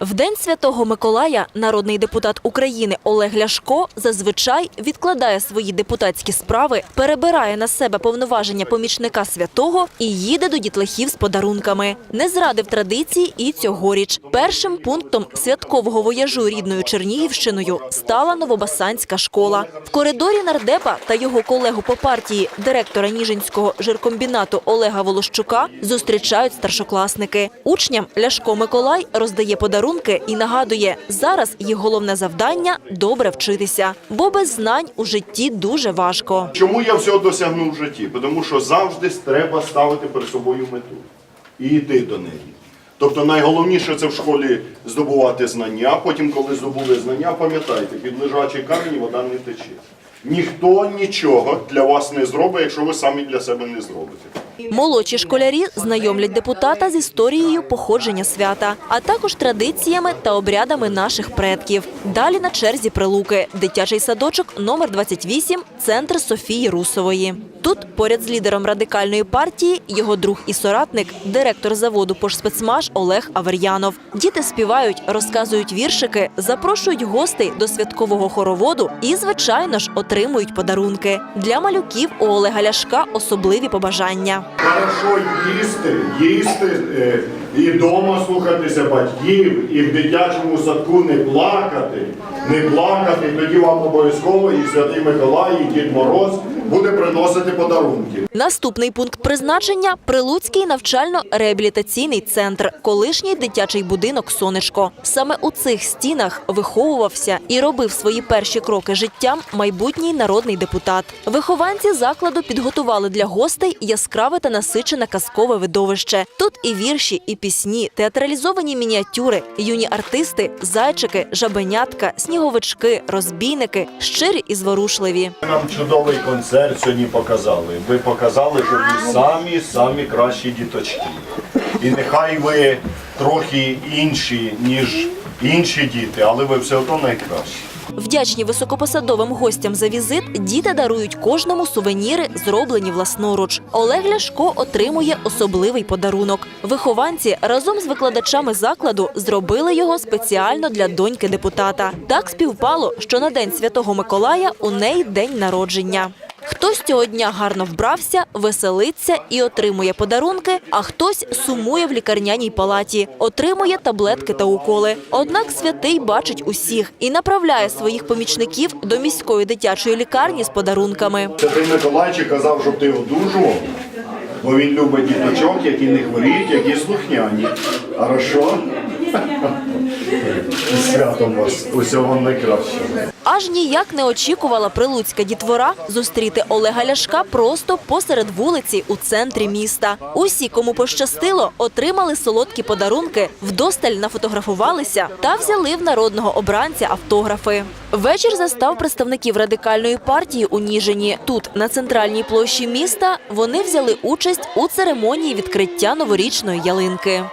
В день святого Миколая народний депутат України Олег Ляшко зазвичай відкладає свої депутатські справи, перебирає на себе повноваження помічника святого і їде до дітлахів з подарунками. Не зрадив традиції і цьогоріч. Першим пунктом святкового вояжу рідною Чернігівщиною стала Новобасанська школа. В коридорі нардепа та його колегу по партії, директора Ніжинського жиркомбінату Олега Волощука, зустрічають старшокласники. Учням Ляшко Миколай роздає подарунки і нагадує, зараз їх головне завдання добре вчитися, бо без знань у житті дуже важко. Чому я всього досягнув в житті? Тому що завжди треба ставити перед собою мету і йти до неї. Тобто найголовніше це в школі здобувати знання, потім, коли здобули знання, пам'ятайте, під лежачий камінь вода не тече. Ніхто нічого для вас не зробить, якщо ви самі для себе не зробите. Молодші школярі знайомлять депутата з історією походження свята, а також традиціями та обрядами наших предків. Далі на черзі прилуки, дитячий садочок номер 28, центр Софії Русової. Тут поряд з лідером радикальної партії його друг і соратник, директор заводу «Пошспецмаш» Олег Авер'янов. Діти співають, розказують віршики, запрошують гостей до святкового хороводу і, звичайно ж, отримують подарунки. Для малюків у Олега Ляшка особливі побажання. Хорошо їсти, їсти е, і вдома слухатися батьків, і в дитячому садку не плакати, не плакати. Тоді вам обов'язково і Святий Миколай, і Дід Мороз буде приносити подарунки. Наступний пункт призначення Прилуцький навчально-реабілітаційний центр, колишній дитячий будинок Сонечко. Саме у цих стінах виховувався і робив свої перші кроки життям майбутній народний депутат. Вихованці закладу підготували для гостей яскраве та насичене казкове видовище. Тут і вірші, і пісні, театралізовані мініатюри, юні артисти, зайчики, жабенятка, сніговички, розбійники, щирі і зворушливі. Нам чудовий концерт сьогодні показали. Ви показали, що ви самі самі кращі діточки. І нехай ви трохи інші, ніж інші діти, але ви все одно найкращі. Вдячні високопосадовим гостям за візит, діти дарують кожному сувеніри, зроблені власноруч. Олег Ляшко отримує особливий подарунок. Вихованці разом з викладачами закладу зробили його спеціально для доньки депутата. Так співпало, що на день святого Миколая у неї день народження. Хтось цього дня гарно вбрався, веселиться і отримує подарунки, а хтось сумує в лікарняній палаті, отримує таблетки та уколи. Однак святий бачить усіх і направляє своїх помічників до міської дитячої лікарні з подарунками. Святий Миколайчик казав, щоб ти одужував, бо він любить діточок, які не хворіють, які слухняні. Хорошо? Святом вас, усього найкращого. Аж ніяк не очікувала прилуцька дітвора зустріти Олега Ляшка просто посеред вулиці у центрі міста. Усі, кому пощастило, отримали солодкі подарунки, вдосталь нафотографувалися та взяли в народного обранця автографи. Вечір застав представників радикальної партії у Ніжині. Тут, на центральній площі міста, вони взяли участь у церемонії відкриття новорічної ялинки.